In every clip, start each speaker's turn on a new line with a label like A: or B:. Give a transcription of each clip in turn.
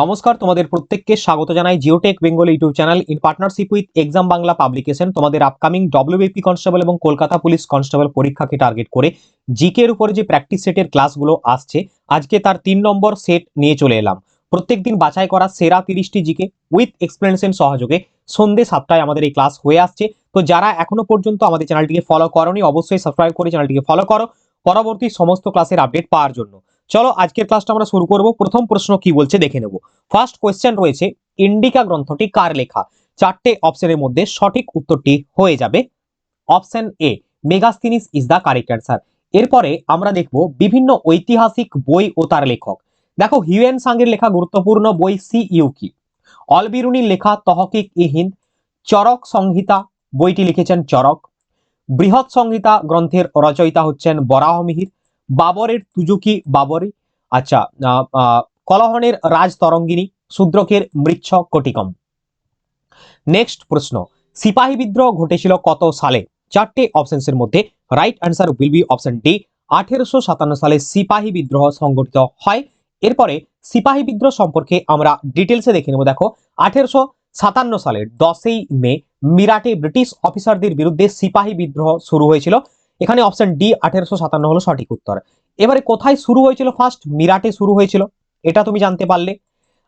A: নমস্কার, তোমাদের প্রত্যেককে স্বাগত জানাই Geotech Bengal YouTube channel in partnership with exam Bangla publication. তোমাদের আপকামিং ডব্লিউবিপি কনস্টেবল এবং কলকাতা পুলিশ কনস্টেবল পরীক্ষাকে টার্গেট করে জিকে এর উপরে যে প্র্যাকটিস সেটের ক্লাসগুলো আসছে, আজকে তার তিন নম্বর সেট নিয়ে চলে এলাম। প্রত্যেক দিন বাছাই করা সেরা তিরিশটি জিকে উইথ এক্সপ্লেনেশন সহযোগে সন্ধে সাতটায় আমাদের এই ক্লাস হয়ে আসছে। তো যারা এখনও পর্যন্ত আমাদের চ্যানেলটিকে ফলো করনি, অবশ্যই সাবস্ক্রাইব করে চ্যানেলটিকে ফলো করো। পরবর্তী সমস্ত ক্লাসের আপডেট পাওয়ার জন্য। চলো আজকের ক্লাসটা আমরা শুরু করব। প্রথম প্রশ্ন কি বলছে দেখে নেব। ফার্স্ট কোয়েশ্চেন রয়েছে ইন্ডিকা গ্রন্থটি কার লেখা? চারটে অপশনের মধ্যে সঠিক উত্তরটি হয়ে যাবে। Option A Megasthenes is the correct answer এরপরে আমরা দেখব বিভিন্ন ঐতিহাসিক বই ও তার লেখক। দেখো হিউয়েন সাংয়ের লেখা গুরুত্বপূর্ণ বই সি ইউ কি? অলবিরুনির লেখা তহকিক ই হিন্দ। চরক সংহিতা, বইটি লিখেছেন চরক। বৃহৎ সংহিতা গ্রন্থের রচয়িতা হচ্ছেন বরাহমিহির বাবরের তুজুকি বাবরি। আচ্ছা কলহনের রাজ তরঙ্গিনী শূদ্রকের মৃচ্ছ কটিকম। নেক্সট প্রশ্ন, সিপাহী বিদ্রোহ ঘটেছিল কত সালে? চারটে অপশনসের মধ্যে right answer will be option D আঠেরোশো সাতান্ন সালে সিপাহী বিদ্রোহ সংগঠিত হয়। এরপরে সিপাহী বিদ্রোহ সম্পর্কে আমরা ডিটেলসে দেখে নেব। দেখো, আঠেরোশো সাতান্ন সালের দশই মে, মিরাটে ব্রিটিশ অফিসারদের বিরুদ্ধে সিপাহী বিদ্রোহ শুরু হয়েছিল। এখানে অপশন ডি আঠেরোশো সাতান্ন হলো সঠিক উত্তর। এবারে কোথায় শুরু হয়েছিল ফার্স্ট মিরাটে শুরু হয়েছিল, এটা তুমি জানতে পারলে।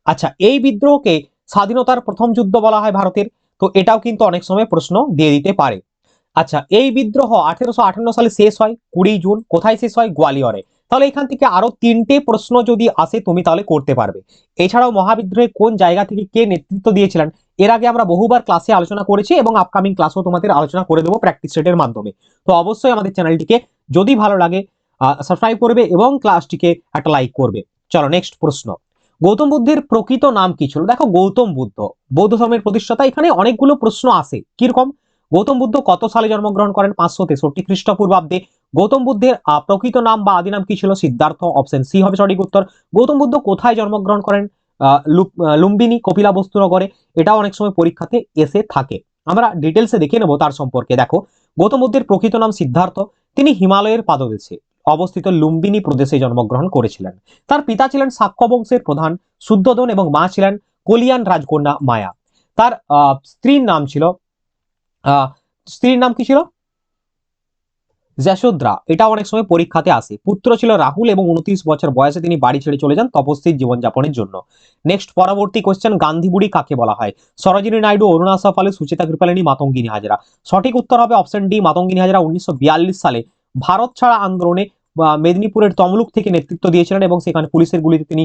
A: আচ্ছা এই বিদ্রোহকে স্বাধীনতার প্রথম যুদ্ধ বলা হয় ভারতের, তো এটাও কিন্তু অনেক সময় প্রশ্ন দিয়ে দিতে পারে। আচ্ছা এই বিদ্রোহ আঠেরোশো আটান্ন সালে শেষ হয় কুড়ি জুন, কোথায় শেষ হয়? গোয়ালিয়রে। তাহলে এখান থেকে আরও তিনটে প্রশ্ন যদি আসে, তুমি তাহলে করতে পারবে। এছাড়াও মহাবিদ্রোহে কোন জায়গা থেকে কে নেতৃত্ব দিয়েছিলেন? এর আগে আমরা বহুবার ক্লাসে আলোচনা করেছি এবং আপকামিং ক্লাসও তোমাদের আলোচনা করে দেবো প্র্যাকটিস সেটের মাধ্যমে। তো অবশ্যই আমাদের চ্যানেলটিকে যদি ভালো লাগে সাবস্ক্রাইব করবে এবং ক্লাসটিকে একটা লাইক করবে। চলো নেক্সট প্রশ্ন। গৌতম বুদ্ধের প্রকৃত নাম কি ছিল? দেখো, গৌতম বুদ্ধ। বৌদ্ধ ধর্মের প্রতিষ্ঠাতা, এখানে অনেকগুলো প্রশ্ন আসে। কীরকম? গৌতম বুদ্ধ কত সালে জন্মগ্রহণ করেন? পাঁচশো তেষট্টি খ্রিস্টপূর্বাব্দে। গৌতম বুদ্ধের প্রকৃত নাম বা আদি নাম কি ছিল? সিদ্ধার্থ অপশন সি হবে সঠিক উত্তর। গৌতম বুদ্ধ কোথায় জন্মগ্রহণ করেন? লুম্বিনী কপিলাবস্তু নগরে এটাও অনেক সময় পরীক্ষাতে এসে থাকে। আমরা ডিটেলসে দেখে নেব তার সম্পর্কে। দেখো গৌতম বুদ্ধের প্রকৃত নাম সিদ্ধার্থ। তিনি হিমালয়ের পাদদেশে অবস্থিত লুম্বিনী প্রদেশে জন্মগ্রহণ করেছিলেন। তার পিতা ছিলেন সাক্ষ্য বংশের প্রধান শুদ্ধোদন এবং মা ছিলেন কলিয়ান রাজকন্যা মায়া। তার স্ত্রীর নাম ছিল স্ত্রীর নাম কি ছিল? যশোদ্রা, এটা অনেক সময় পরীক্ষাতে আসে। পুত্র ছিল রাহুল এবং উনত্রিশ বছর বয়সে তিনি বাড়ি ছেড়ে চলে যান তপস্বীর জীবনযাপনের জন্য। নেক্সট পরবর্তী কোশ্চেন গান্ধী বুড়ি কাকে বলা হয়? সরোজিনী নাইডু, অরুণা সফালে সুচেতা কৃপালিনী, মাতঙ্গিনী হাজরা। সঠিক উত্তর হবে অপশন ডি মাতঙ্গিনী হাজরা উনিশশো বিয়াল্লিশ সালে। ভারত ছাড়া আন্দোলনে মেদিনীপুরের তমলুক থেকে নেতৃত্ব দিয়েছিলেন এবং সেখানে পুলিশের গুলিতে তিনি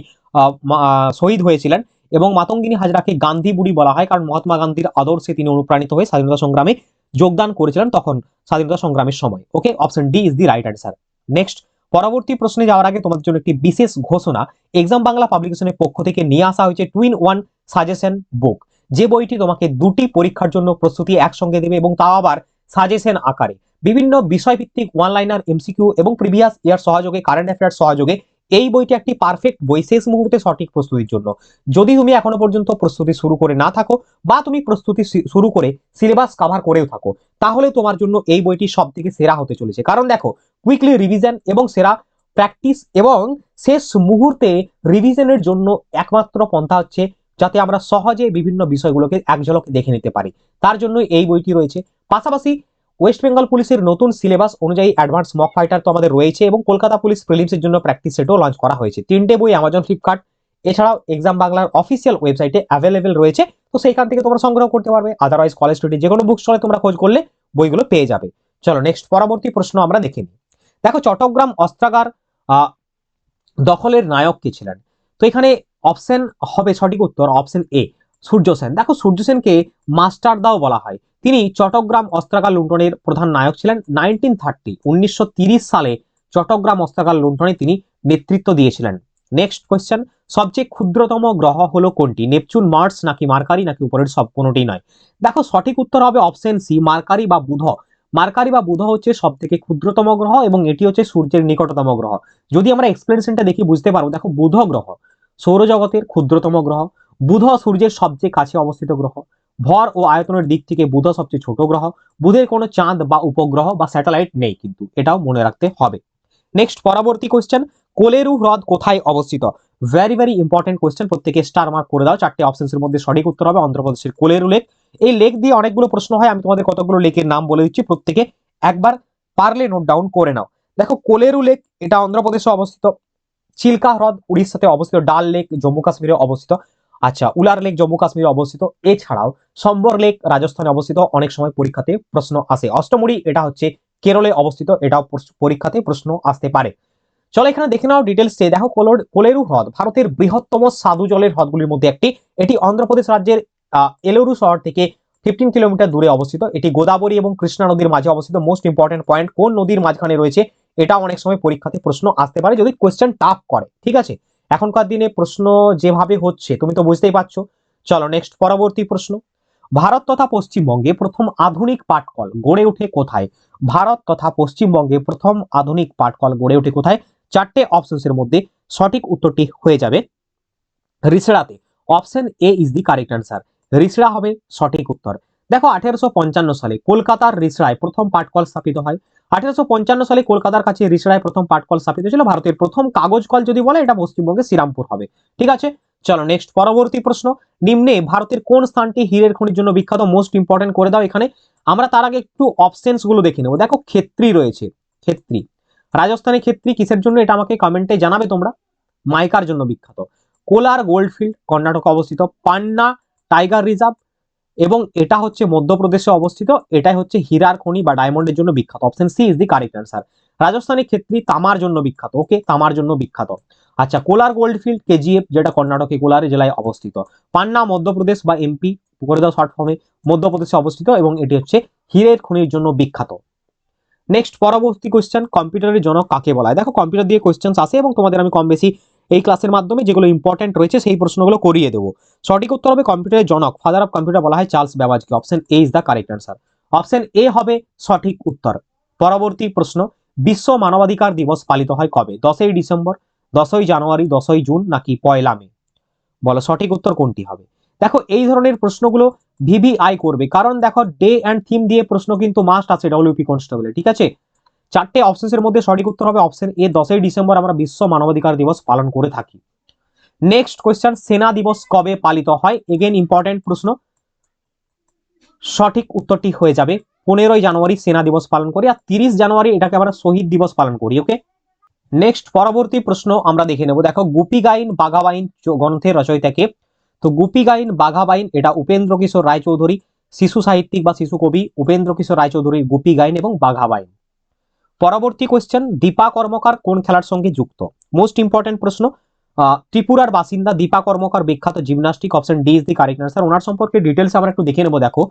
A: শহীদ হয়েছিলেন। এবং মাতঙ্গিনী হাজরাকে গান্ধী বুড়ি বলা হয় কারণ মহাত্মা গান্ধীর আদর্শে তিনি অনুপ্রাণিত হয়ে স্বাধীনতা সংগ্রামে যোগদান করেছিলেন তখন স্বাধীনতা সংগ্রামের সময়। Okay option D is the right answer next পরবর্তী প্রশ্নে যাওয়ার আগে তোমাদের জন্য একটি বিশেষ ঘোষণা। এক্সাম বাংলা পাবলিকেশনের পক্ষ থেকে নিয়ে আসা হয়েছে টুইন ওয়ান সাজেশন বুক যে বইটি তোমাকে দুটি পরীক্ষার জন্য প্রস্তুতি একসঙ্গে দেবে এবং তাও আবার সাজেশন আকারে। বিভিন্ন বিষয়ভিত্তিক ওয়ান লাইনার এমসিকিউ এবং প্রিভিয়াস ইয়ার সহযোগে কারেন্ট অ্যাফেয়ার সহযোগে এই বইটি একটি পারফেক্ট বই শেষ মুহূর্তে সঠিক প্রস্তুতির জন্য। যদি তুমি এখনও পর্যন্ত প্রস্তুতি শুরু করে না থাকো বা তুমি প্রস্তুতি শুরু করে সিলেবাস কভার করেও থাকো, তাহলে তোমার জন্য এই বইটি সব থেকে সেরা হতে চলেছে। কারণ দেখো কুইকলি রিভিশন এবং সেরা প্র্যাকটিস এবং শেষ মুহূর্তে রিভিশনের জন্য একমাত্র পন্থা হচ্ছে যাতে আমরা সহজে বিভিন্ন বিষয়গুলোকে এক ঝলক দেখে নিতে পারি। তার জন্য এই বইটি রয়েছে। পাশাপাশি ওয়েস্ট বেঙ্গল পুলিশের নতুন সিলেবাস অনুযায়ী অ্যাডভান্স মক ফাইটার তো আমাদের রয়েছে এবং কলকাতা পুলিশ প্রিলিমসের জন্য প্র্যাকটিস সেটও লঞ্চ করা হয়েছে। তিনটে বই অ্যামাজন ফ্লিপকার্ট এছাড়াও এক্সাম বাংলার অফিসিয়াল ওয়েবসাইটে অ্যাভেলেবেল রয়েছে। তো সেইখান থেকে তোমরা সংগ্রহ করতে পারবে। আদারওয়াইজ কলেজ স্ট্রিটে যে কোনো বুক স্টলে তোমরা খোঁজ করলে বইগুলো পেয়ে যাবে। চলো নেক্সট পরবর্তী প্রশ্ন আমরা দেখে নিই। দেখো চট্টগ্রাম অস্ত্রাগার দখলের নায়ক কে ছিলেন? তো এখানে অপশন হবে সঠিক উত্তর অপশন এ সূর্য সেন। দেখো সূর্য সেনকে মাস্টার দাও বলা হয়। তিনি চট্টগ্রাম অস্ত্রাগার লুণ্ঠনের প্রধান নায়ক ছিলেন। নাইনটিন থার্টি উনিশশো সালে চট্টগ্রাম অস্ত্রাগার লুণ্ঠনে তিনি নেতৃত্ব দিয়েছিলেন। নেক্সট কোয়েশ্চেন সবচেয়ে ক্ষুদ্রতম গ্রহ হলো কোনটি? নেপচুন, মার্স নাকি মার্কারি? নাকি উপরের সব কোনোটি নয়? দেখো, সঠিক উত্তর হবে অপশন সি মার্কারি বা বুধ। মার্কারি বা বুধ হচ্ছে সব থেকে ক্ষুদ্রতম গ্রহ এবং এটি হচ্ছে সূর্যের নিকটতম গ্রহ। যদি আমরা এক্সপ্লেনেশনটা দেখি, বুঝতে পারব দেখো বুধ গ্রহ সৌরজগতের ক্ষুদ্রতম গ্রহ। বুধ সূর্যের সবচেয়ে কাছে অবস্থিত গ্রহ। ভর ও আয়তনের দিক থেকে বুধ সবচেয়ে ছোট গ্রহ। বুধের কোনো চাঁদ বা উপগ্রহ বা স্যাটেলাইট নেই কিন্তু, এটাও মনে রাখতে হবে। নেক্সট পরবর্তী কোশ্চেন কোলেরু হ্রদ কোথায় অবস্থিত? ভেরি ভেরি ইম্পর্টেন্ট কোয়েশ্চেন প্রত্যেকে স্টার মার্ক করে দাও, চারটে অপশনসের মধ্যে সঠিক উত্তর হবে অন্ধ্রপ্রদেশের কোলেরু লেক এই লেক দিয়ে অনেকগুলো প্রশ্ন হয়, আমি তোমাদের কতগুলো লেকের নাম বলে দিচ্ছি, প্রত্যেকে একবার পারলে নোট ডাউন করে নাও। দেখো, কোলেরু লেক এটা অন্ধ্রপ্রদেশে অবস্থিত। চিল্কা হ্রদ, উড়িষ্যাতে অবস্থিত, ডাল লেক জম্মু কাশ্মীরে অবস্থিত। আচ্ছা উলার লেক জম্মু কাশ্মীরে অবস্থিত। এছাড়াও সম্বর লেক রাজস্থানে অবস্থিত অনেক সময় পরীক্ষাতে প্রশ্ন আসে। অষ্টমুড়ি, এটা হচ্ছে কেরলে অবস্থিত, এটাও পরীক্ষাতে প্রশ্ন আসতে পারে। চলো এখানে দেখে নাও ডিটেলসে দেখো, কোলোর- হ্রদ, ভারতের বৃহত্তম স্বাদু জলের হ্রদগুলির মধ্যে একটি। এটি অন্ধ্রপ্রদেশ রাজ্যের এলোরু শহর থেকে ফিফটিন কিলোমিটার দূরে অবস্থিত। এটি গোদাবরী এবং কৃষ্ণা নদীর মাঝে অবস্থিত। মোস্ট ইম্পর্টেন্ট পয়েন্ট কোন নদীর মাঝখানে রয়েছে এটা অনেক সময় পরীক্ষাতে প্রশ্ন আসতে পারে যদি কোয়েশ্চেন টাফ করে, ঠিক আছে? এখনকার দিনে প্রশ্ন যেভাবে হচ্ছে, তুমি তো বুঝতেই পারছ। চলো নেক্সট পরবর্তী প্রশ্ন। ভারত তথা পশ্চিমবঙ্গে প্রথম আধুনিক পাটকল গড়ে ওঠে কোথায়? ভারত তথা পশ্চিমবঙ্গে প্রথম আধুনিক পাটকল গড়ে ওঠে কোথায়? চারটে অপশনসের মধ্যে সঠিক উত্তরটি হয়ে যাবে রিসড়াতে। Option A is the correct answer Rishra হবে সঠিক উত্তর। দেখো, আঠেরোশো পঞ্চান্ন সালে কলকাতার রিসড়ায় প্রথম পাটকল স্থাপিত হয়। আঠেরোশো পঞ্চান্ন সালে কলকাতার কাছে রিসড়ায় প্রথম পাটকল স্থাপিত ছিল ভারতের প্রথম কাগজ কল যদি বলে, এটা পশ্চিমবঙ্গে শ্রীরামপুর হবে। ঠিক আছে? চলো নেক্সট পরবর্তী প্রশ্ন। নিম্নে ভারতের কোন স্থানটি হীরের খনির জন্য বিখ্যাত মোস্ট ইম্পর্টেন্ট করে দাও এখানে। আমরা তার আগে একটু অপশনসগুলো দেখে নেব। দেখো, ক্ষেত্রী রয়েছে। ক্ষেত্রী। রাজস্থানের ক্ষেত্রী কিসের জন্য? এটা আমাকে কমেন্টে জানাবে তোমরা। মাইকার জন্য বিখ্যাত। কোলার গোল্ডফিল্ড, কর্ণাটক অবস্থিত। পান্না টাইগার রিজার্ভ এবং এটা হচ্ছে মধ্যপ্রদেশে অবস্থিত, এটাই হচ্ছে হীরার খনি বা ডায়মন্ডের জন্য বিখ্যাত। Option C is the correct answer রাজস্থানের ক্ষেত্রে তামার জন্য বিখ্যাত। ওকে তামার জন্য বিখ্যাত। আচ্ছা কোলার গোল্ডফিল্ড কেজিএফ, যেটা কর্ণাটকে কোলার জেলায় অবস্থিত। পান্না, মধ্যপ্রদেশ বা এমপি করে দাও শর্ট ফর্মে মধ্যপ্রদেশে অবস্থিত এবং এটি হচ্ছে হীরের খনির জন্য বিখ্যাত। নেক্সট পরবর্তী কোয়েশ্চেন কম্পিউটারের জনক কাকে বলা হয়? দেখো কম্পিউটার দিয়ে কোয়েশ্চেন্স আসে এবং তোমাদের আমি কম বেশি এই ক্লাসের মাধ্যমে যেগুলো ইম্পর্টেন্ট রয়েছে, সেই প্রশ্নগুলো করিয়ে দেবো। সঠিক উত্তর হবে কম্পিউটারের জনক। ফাদার অফ কম্পিউটার বলা হয় Charles ব্যাবাজকে option A is the correct answer option A হবে সঠিক উত্তর। পরবর্তী প্রশ্ন, বিশ্ব মানবাধিকার দিবস পালিত হয় কবে? দশই ডিসেম্বর, দশই জানুয়ারি, দশই জুন নাকি পয়লা মে? বলো, সঠিক উত্তর কোনটি হবে? দেখো, এই ধরনের প্রশ্নগুলো ভিভিআই করবে। কারণ দেখো ডে অ্যান্ড থিম দিয়ে প্রশ্ন কিন্তু মাস্ট আছে ডব্লিউপি কনস্টেবলে ঠিক আছে? চারটে অপশনসের মধ্যে সঠিক উত্তর হবে অপশন এ দশই ডিসেম্বর আমরা বিশ্ব মানবাধিকার দিবস পালন করে থাকি। নেক্সট কোয়েশ্চেন সেনা দিবস কবে পালিত হয়? এগেন ইম্পর্টেন্ট প্রশ্ন। সঠিক উত্তরটি হয়ে যাবে পনেরোই জানুয়ারি সেনা দিবস পালন করি, আর তিরিশ জানুয়ারি এটাকে আমরা শহীদ দিবস পালন করি ওকে নেক্সট পরবর্তী প্রশ্ন আমরা দেখে নেব। দেখো গুপি গাইন বাঘাবাইন গ্রন্থের রচয়িতাকে। তো গুপি গাইন বাঘাবাইন, এটা উপেন্দ্র কিশোর রায়চৌধুরী, শিশু সাহিত্যিক বা শিশু কবি উপেন্দ্র কিশোর রায়চৌধুরীর গুপি গাইন এবং বাঘাবাইন। পরবর্তী কোয়েশ্চেন দীপা কর্মকার কোন খেলার সঙ্গে যুক্ত? মোস্ট ইম্পর্টেন্ট প্রশ্ন ত্রিপুরার বাসিন্দা দীপা কর্মকার বিখ্যাত gymnastic option D is the correct answer ওনার সম্পর্কে ডিটেলস আমরা একটু দেখে নেব, দেখো।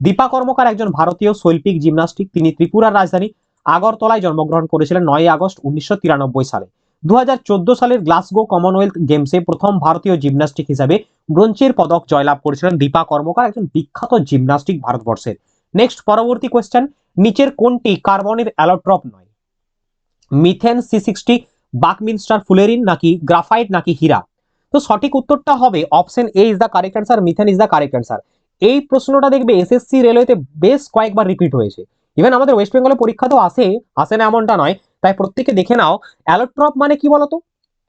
A: দীপা কর্মকার একজন ভারতীয় শৈল্পিক জিমনাস্টিক তিনি ত্রিপুরার রাজধানী আগরতলায় জন্মগ্রহণ করেছিলেন নয় আগস্ট উনিশশো তিরানব্বই সালে। দু হাজার চোদ্দ সালের গ্লাসগো কমনওয়েলথ গেমসে প্রথম ভারতীয় জিমনাস্টিক হিসাবে ব্রোঞ্জের পদক জয়লাভ করেছিলেন দীপা কর্মকার, একজন বিখ্যাত জিমন্যাস্টিক ভারতবর্ষের। নেক্সট পরবর্তী কোয়েশ্চেন নিচের কোনটি কার্বনের অ্যালোট্রপ নয়? Methane C sixty, buckminster fullerene নাকি গ্রাফাইট নাকি হীরা? তো সঠিক উত্তরটা হবে option A is the correct answer methane is the correct answer এই প্রশ্নটা দেখবে এসএসসি রেলওয়েতে বেশ কয়েকবার রিপিট হয়েছে। ইভেন আমাদের ওয়েস্ট বেঙ্গলের তো আসে আসে না এমনটা নয়। তাই প্রত্যেকে দেখে নাও, অ্যালোট্রপ মানে কি বলতো?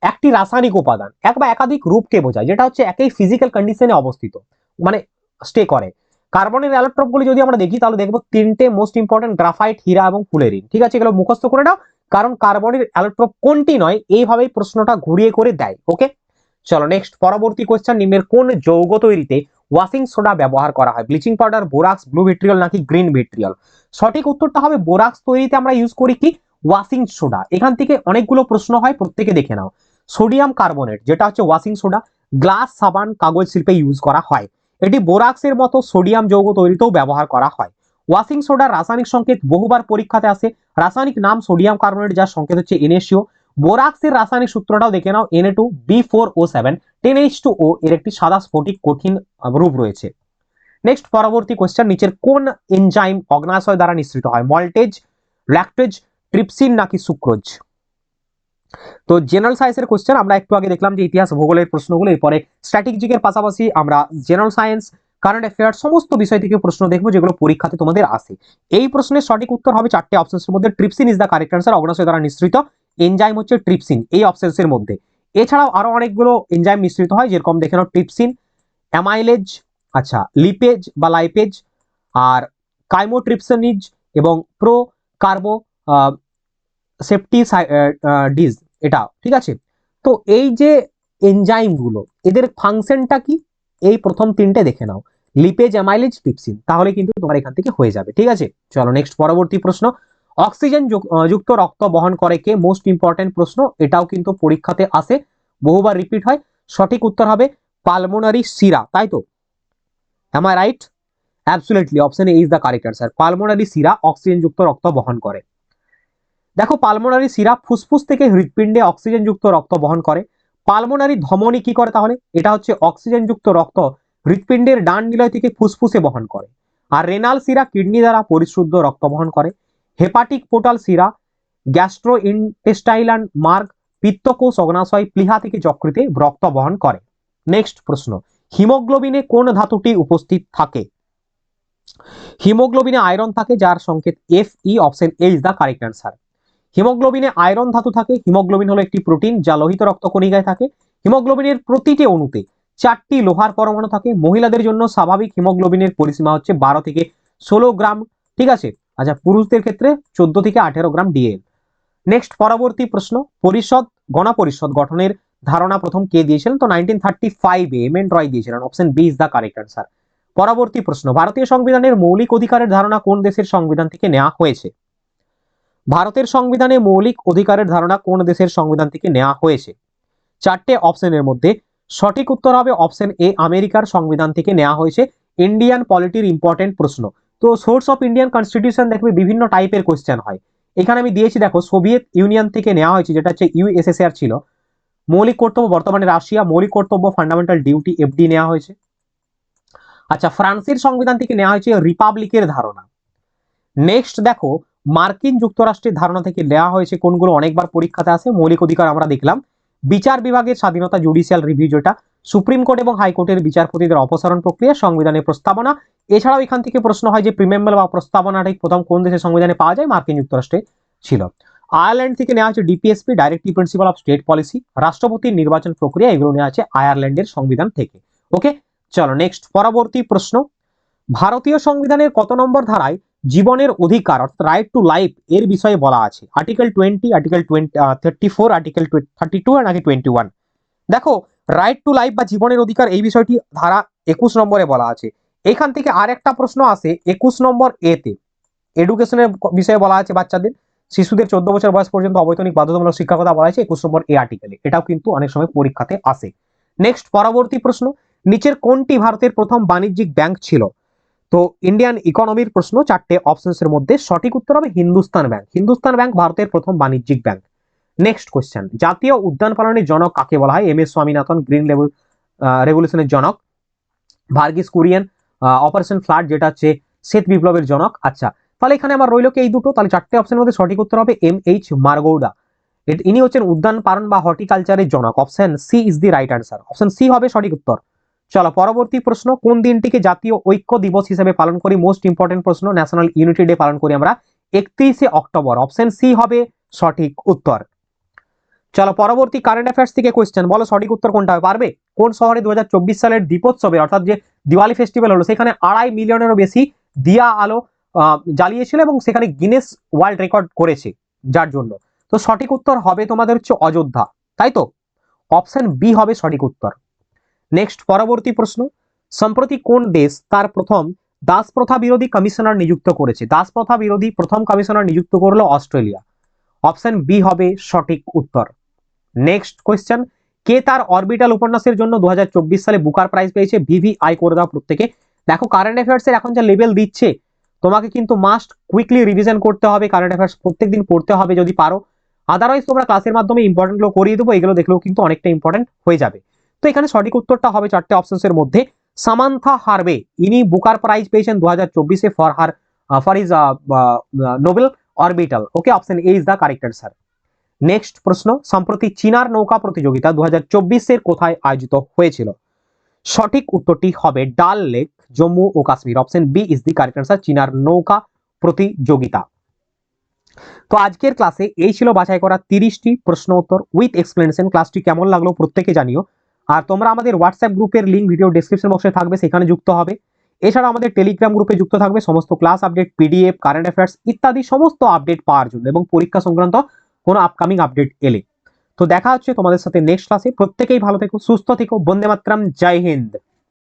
A: একটি রাসায়নিক উপাদান, এক বা একাধিক রূপকে বোঝায়, যেটা হচ্ছে একই ফিজিক্যাল কন্ডিশনে অবস্থিত মানে স্টে করে। কার্বনের অ্যালোট্রপ গুলি যদি আমরা দেখি, তাহলে দেখব তিনটে মোস্ট ইম্পর্টেন্ট গ্রাফাইট হীরা এবং ফুলেরিন ঠিক আছে? এগুলো মুখস্থ করে নাও, কারণ কার্বনের অ্যালোট্রপ কোনটি নয়, এইভাবেই প্রশ্নটা ঘুরিয়ে করে দেয় ওকে চলো নেক্সট পরবর্তী কোয়েশ্চেন নিম্নের কোন যৌগ তৈরিতে ওয়াশিং সোডা ব্যবহার করা হয়? Bleaching powder borax blue vitriol নাকি গ্রিন ভিট্রিয়ল সঠিক উত্তরটা হবে বোরাক্স তৈরিতে আমরা ইউজ করি কি? ওয়াশিং সোডা এখান থেকে অনেকগুলো প্রশ্ন হয়, প্রত্যেকে দেখে নাও। সোডিয়াম কার্বনেট যেটা হচ্ছে ওয়াশিং সোডা গ্লাস সাবান, কাগজ শিল্পে ইউজ করা হয়। এটি বোরাক্সের মতো সোডিয়াম যৌগ তৈরিতেও ব্যবহার করা হয়। ওয়াশিং সোডার রাসায়নিক সংকেত বহুবার পরীক্ষাতে আসে। রাসায়নিক নাম সোডিয়াম কার্বনেট, যার সংকেত হচ্ছে এনএসিও বোরাক্সের রাসায়নিক সূত্রটাও দেখে নাও, NA two, B four O seven, ten H two O এর একটি সাদা স্ফটিক কঠিন রূপ রয়েছে। নেক্সট পরবর্তী কোয়েশ্চেন নিচের কোন এনজাইম অগ্নাশয় দ্বারা নিঃসৃত হয়? মল্টেজ ল্যাকটেজ ট্রিপসিন নাকি সুক্রোজ তো জেনারেল সায়েন্সের কোশ্চেন আমরা একটু আগে দেখলাম যে ইতিহাস, ভূগোলের প্রশ্নগুলো, এরপরে স্ট্র্যাটেজিকের পাশাপাশি আমরা জেনারেল সায়েন্স কারেন্ট অ্যাফেয়ার সমস্ত বিষয় থেকে প্রশ্ন দেখব যেগুলো পরীক্ষাতে তোমাদের আসে। এই প্রশ্নের সঠিক উত্তর হবে চারটে অপশনের মধ্যে trypsin is the correct answer অগ্নাশয় দ্বারা নিঃসৃত। এনজাইম হচ্ছে ট্রিপসিন এই অপশনসের মধ্যে। এছাড়াও আরও অনেকগুলো এনজাইম মিশ্রিত হয়, যেরকম দেখে নাও ট্রিপসিন অ্যামাইলেজ আচ্ছা লিপেজ বা লাইপেজ আর কাইমোট্রিপসনিজ এবং প্রো কার্বো সেপটিডিজ এটা, ঠিক আছে? তো এই যে এনজাইমগুলো এদের ফাংশনটা কি? এই প্রথম তিনটে দেখে নাও। লিপেজ অ্যামাইলেজ ট্রিপসিন তাহলে কিন্তু তোমার এখান থেকে হয়ে যাবে, ঠিক আছে? চলো নেক্সট পরবর্তী প্রশ্ন। অক্সিজেন যুক- যুক্ত রক্ত বহন করে কে? মোস্ট ইম্পর্টেন্ট প্রশ্ন, এটাও কিন্তু পরীক্ষাতে আসে, বহুবার রিপিট হয়। সঠিক উত্তর হবে পালমোনারি সিরা তাই তো? Am I right absolutely option A is the correct answer pulmonary Sira oxygen যুক্ত রক্ত বহন করে। দেখো, পালমোনারি সিরা ফুসফুস থেকে হৃৎপিণ্ডে অক্সিজেন যুক্ত রক্ত বহন করে। পালমোনারি ধমনী কি করে তাহলে? এটা হচ্ছে অক্সিজেন যুক্ত রক্ত হৃৎপিণ্ডের ডান নিলয় থেকে ফুসফুসে বহন করে। আর রেনাল সিরা কিডনি দ্বারা পরিশুদ্ধ রক্ত বহন করে। হেপাটিক পোটাল সিরা গ্যাস্ট্রো ইনটেস্টাইলান মার্গ পিত্তকোষ অগ্নাশয়, প্লিহা থেকে যকৃতে রক্ত বহন করে। নেক্সট প্রশ্ন, হিমোগ্লোবিনে কোন ধাতুটি উপস্থিত থাকে? হিমোগ্লোবিনে আয়রন থাকে, যার সংকেত F E option A the correct answer. হিমোগ্লোবিনে iron ধাতু থাকে, হিমোগ্লোবিন হলো একটি প্রোটিন যা লোহিত রক্ত রক্তকণিকায় থাকে। হিমোগ্লোবিনের প্রতিটি অণুতে চারটি লোহার পরমাণু থাকে। মহিলাদের জন্য স্বাভাবিক হিমোগ্লোবিনের পরিসীমা হচ্ছে বারো থেকে ষোলো গ্রাম, ঠিক আছে? আচ্ছা পুরুষদের ক্ষেত্রে চোদ্দ থেকে আঠেরো গ্রাম ডিএল নেক্সট, পরবর্তী প্রশ্ন। পরিষদ, গণপরিষদ গঠনের ধারণা প্রথম কে দিয়েছিলেন? তো নাইনটিন থার্টি ফাইভে এম এন রয় দিয়েছিলেন। Option B is the correct answer পরবর্তী প্রশ্ন। ভারতীয় সংবিধানের মৌলিক অধিকারের ধারণা কোন দেশের সংবিধান থেকে নেওয়া হয়েছে? ভারতের সংবিধানে মৌলিক অধিকারের ধারণা কোন দেশের সংবিধান থেকে নেওয়া হয়েছে? চারটে অপশনের মধ্যে সঠিক উত্তর হবে অপশন এ আমেরিকার সংবিধান থেকে নেওয়া হয়েছে। ইন্ডিয়ান পলিটির ইম্পর্টেন্ট প্রশ্ন। তো সোর্স অফ ইন্ডিয়ান কনস্টিটিউশন দেখবে বিভিন্ন টাইপের কোয়েশ্চেন হয়। এখানে আমি দিয়েছি, দেখো সোভিয়েত ইউনিয়ন থেকে নেওয়া হয়েছে, যেটা হচ্ছে ইউএসএসআর ছিল। মৌলিক কর্তব্য বর্তমানে রাশিয়া, মৌলিক কর্তব্য ফান্ডামেন্টাল ডিউটি এফডি নেওয়া হয়েছে। আচ্ছা ফ্রান্সের সংবিধান থেকে নেওয়া হয়েছে রিপাবলিকের ধারণা। নেক্সট দেখো মার্কিন যুক্তরাষ্ট্রের ধারণা থেকে নেওয়া হয়েছে কোনগুলো অনেকবার পরীক্ষাতে আসে মৌলিক অধিকার আমরা দেখলাম। বিচার বিভাগের স্বাধীনতা জুডিশিয়াল রিভিউ যেটা, সুপ্রিম কোর্ট এবং হাইকোর্টের বিচারপতিদের অপসারণ প্রক্রিয়া, সংবিধানের প্রস্তাবনা। এছাড়াও এখান থেকে প্রশ্ন হয় যে, প্রিমেম্বল বা প্রস্তাবনাটি প্রথম কোন দেশের সংবিধানে পাওয়া যায়, মার্কিন যুক্তরাষ্ট্রে ছিল। আয়ারল্যান্ড থেকে নেওয়া হচ্ছে DPSP directive principal of state policy. রাষ্ট্রপতির নির্বাচন প্রক্রিয়া এগুলো নেওয়া আছে আয়ারল্যান্ডের সংবিধান থেকে। ওকে, চলো, নেক্সট, পরবর্তী প্রশ্ন। ভারতীয় সংবিধানের কত নম্বর ধারায় জীবনের অধিকার, অর্থাৎ রাইট টু লাইফ এর বিষয়ে বলা আছে। Article twenty article twenty thirty four article thirty two নাকি টোয়েন্টি ওয়ান দেখো রাইট টু লাইফ বা জীবনের অধিকার এই বিষয়টি ধারা একুশ নম্বরে বলা আছে। এখান থেকে আর একটা প্রশ্ন আসে, একুশ নম্বর এতে এডুকেশনের বিষয়ে বলা আছে বাচ্চাদের। শিশুদের চোদ্দ বছর বয়স পর্যন্ত অবৈতনিক বাধ্যতামূলক শিক্ষার কথা বলা আছে, একুশ নম্বর এ। আর্টিকেলে এটাও কিন্তু অনেক সময় পরীক্ষাতে আসে। নেক্সট পরবর্তী প্রশ্ন, নিচের কোনটি ভারতের প্রথম বাণিজ্যিক ব্যাংক ছিল? তো ইন্ডিয়ান ইকোনমির প্রশ্ন, চারটে অপশনস এর মধ্যে সঠিক উত্তর হবে হিন্দুস্তান ব্যাংক হিন্দুস্তান ব্যাংক ভারতের প্রথম বাণিজ্যিক ব্যাংক নেক্সট কোয়েশ্চেন জাতীয় উদ্যান পালনের জনক কাকে বলা হয়? এম এস স্বামীনাথন গ্রিন রেভলিউশনের জনক। ভার্গিস কুরিয়ান অপারেশন ফ্লাড যেটা হচ্ছে শ্বেত বিপ্লবের জনক। আচ্ছা তাহলে এখানে আমার রইল কি এই দুটো? তাহলে চারটে অপশনের মধ্যে সঠিক উত্তর হবে এম এইচ মার্গৌডা ইনি হচ্ছেন উদ্যান পালন বা হর্টিকালচারের জনক। Option C is the right answer option C হবে সঠিক উত্তর। চলো, পরবর্তী প্রশ্ন, কোন দিনটিকে জাতীয় ঐক্য দিবস হিসেবে পালন করি? মোস্ট ইম্পর্টেন্ট প্রশ্ন ন্যাশনাল ইউনিটি ডে পালন করি আমরা একত্রিশে অক্টোবর। অপশন সি হবে সঠিক উত্তর। চলো, পরবর্তী কারেন্ট অ্যাফেয়ার্স থেকে কোয়েশ্চেন বলো সঠিক উত্তর কোনটা হবে? পারবে? কোন শহরে দু হাজার চব্বিশ সালের দীপোৎসবে অর্থাৎ যে দিওয়ালি ফেস্টিভ্যাল হলো, সেখানে আড়াই মিলিয়নেরও বেশি দিয়া আলো জ্বালিয়েছিল এবং সেখানে গিনেস ওয়ার্ল্ড রেকর্ড করেছে যার জন্য। তো সঠিক উত্তর হবে তোমাদের হচ্ছে অযোধ্যা, তাই তো? অপশন বি হবে সঠিক উত্তর। নেক্সট পরবর্তী প্রশ্ন। সম্প্রতি কোন দেশ তার প্রথম দাস প্রথা বিরোধী কমিশনার নিযুক্ত করেছে? দাস প্রথা বিরোধী প্রথম কমিশনার নিযুক্ত করল অস্ট্রেলিয়া। অপশন বি হবে সঠিক উত্তর। নেক্সট কোয়েশ্চেন কে তার অরবিটাল উপন্যাসের জন্য দু হাজার চব্বিশ সালে বুকার প্রাইজ পেয়েছে? ভিভি আই করে দাও প্রত্যেকে। দেখো কারেন্ট অ্যাফেয়ার্স এর এখন যা লেভেল দিচ্ছে, তোমাকে কিন্তু মাস্ট কুইকলি রিভিশন করতে হবে। কারেন্ট অ্যাফেয়ার্স প্রত্যেকদিন পড়তে হবে যদি পারো। আদারওয়াইজ তোমরা ক্লাসের মাধ্যমে ইম্পর্টেন্টগুলো করিয়ে দেবো। এগুলো দেখলেও কিন্তু অনেকটা ইম্পর্টেন্ট হয়ে যাবে। তো এখানে সঠিক উত্তরটা হবে চারটে অপশনস এর মধ্যে। সামান্থা হারবে। ইনি বুকার প্রাইজ পেয়েছেন দু হাজার for her for is novel Orbital okay option A is the correct answer next প্রশ্ন, সম্প্রতি চীনার নৌকা প্রতিযোগিতা দু হাজার কোথায় আয়োজিত হয়েছিল? সঠিক উত্তরটি হবে Dal lake, Jammu O Kashmir. Option B is the correct answer চীনার নৌকা প্রতিযোগিতা। তো আজকের ক্লাসে এই ছিল বাছাই করা তিরিশটি প্রশ্ন উত্তর উইথ এক্সপ্লেনেশন ক্লাসটি কেমন লাগল প্রত্যেকে জানিও। আর তোমরা আমাদের হোয়াটসঅ্যাপ গ্রুপের লিঙ্ক ভিডিও ডিসক্রিপশন বক্সে থাকবে, সেখানে যুক্ত হবে। এছাড়া আমাদের টেলিগ্রাম গ্রুপে যুক্ত থাকবে, সমস্ত class update PDF current affairs ইত্যাদি সমস্ত আপডেট পাওয়ার জন্য এবং পরীক্ষা সংক্রান্ত কোনো আপকামিং আপডেট এলে। তো দেখা হচ্ছে তোমাদের সাথে নেক্সট ক্লাসে প্রত্যেকেই ভালো থেকো, সুস্থ থেকো। বন্দে মাতরাম। জয় হিন্দ।